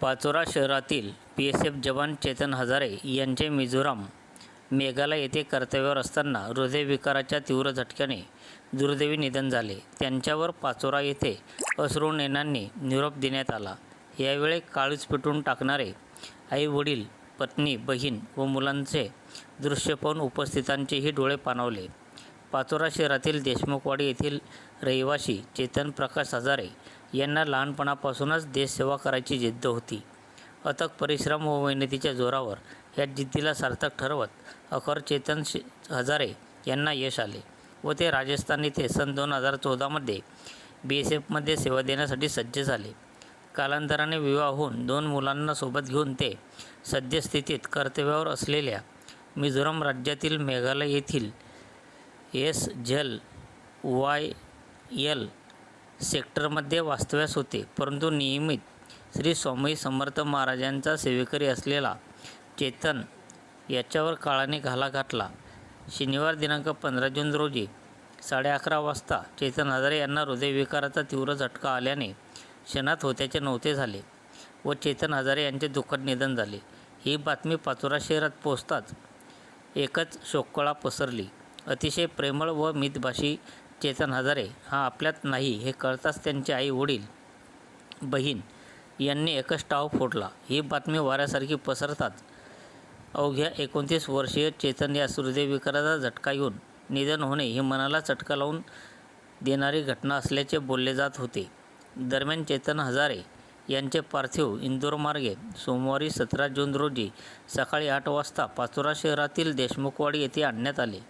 पाचोरा शहरातील P S F जवान चेतन हजारे यांचे मिझोराम मेघालय येथे कर्तव्यावर असताना हृदयविकाराच्या तीव्र झटक्याने दुर्दैवी निधन झाले. त्यांच्यावर पाचोरा येथे अश्रू नेनांनी निरोप देण्यात आला. यावेळी काळीच पेटून टाकणारे आई वडील पत्नी बहीण व मुलांचे दृश्य पाहून उपस्थितांचेही डोळे पाणावले. पाचोरा शहरातील देशमुखवाडी येथील रहिवासी चेतन प्रकाश हजारे यांना लहानपणापासूनच देशसेवा करायची जिद्द होती. अथक परिश्रम व मेहनतीच्या जोरावर या जिद्दीला सार्थक ठरवत अखर चेतन शे हजारे यांना यश आले व ते राजस्थान येथे सन दोन हजार चौदामध्ये बी एस एफमध्ये सेवा देण्यासाठी सज्ज झाले. कालांतराने विवाह होऊन दोन मुलांना सोबत घेऊन ते सद्यस्थितीत कर्तव्यावर असलेल्या मिझोराम राज्यातील मेघालय येथील एस झेल वाय यल सेक्टरमध्ये वास्तव्यास होते. परंतु नियमित श्री स्वामी समर्थ महाराजांचा सेवेकरी असलेला चेतन याच्यावर काळाने घाला घातला. शनिवार दिनांक पंधरा जून रोजी साडे अकरा वाजता चेतन हजारे यांना हृदयविकाराचा तीव्र झटका आल्याने क्षणात होत्याचे नव्हते झाले व चेतन हजारे यांचे दुःखद निधन झाले. ही बातमी पाचोरा शहरात पोचताच एकच शोककळा पसरली. अतिशय प्रेमळ व मितभाषी चेतन हजारे हा आपल्यात नाही हे कळताच त्यांचे आई वडील बहीण यांनी एकच टाव फोडला. ही बातमी वाऱ्यासारखी पसरतात. अवघ्या एकोणतीस वर्षीय चेतन या हृदयविकाराचा झटका येऊन निधन होणे ही मनाला चटका लावून देणारी घटना असल्याचे बोलले जात होते. दरम्यान चेतन हजारे यांचे पार्थिव इंदोरमार्गे सोमवारी सतरा जून रोजी सकाळी आठ वाजता पाचोरा शहरातील देशमुखवाडी येथे आणण्यात आले.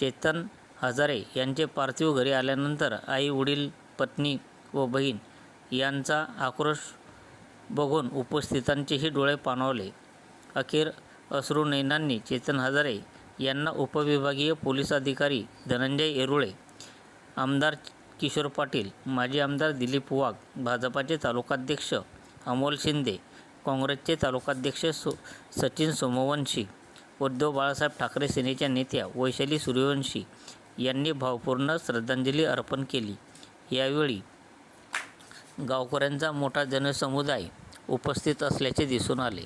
चेतन हजारे यांचे पार्थिव घरी आल्यानंतर आई वडील पत्नी व बहीण यांचा आक्रोश बघून उपस्थितांचेही डोळे पाणावले. अखेर अश्रुनयनांनी चेतन हजारे यांना उपविभागीय पोलीस अधिकारी धनंजय येरुळे आमदार किशोर पाटील माजी आमदार दिलीप वाघ भाजपाचे तालुकाध्यक्ष अमोल शिंदे काँग्रेसचे तालुकाध्यक्ष सो सचिन सोमवंशी उद्धव बाळासाहेब ठाकरे सेनेच्या नेत्या वैशाली सूर्यवंशी यांनी भावपूर्ण श्रद्धांजली अर्पण केली. यावेळी गावकऱ्यांचा मोठा जनसमुदाय उपस्थित असल्याचे दिसून आले.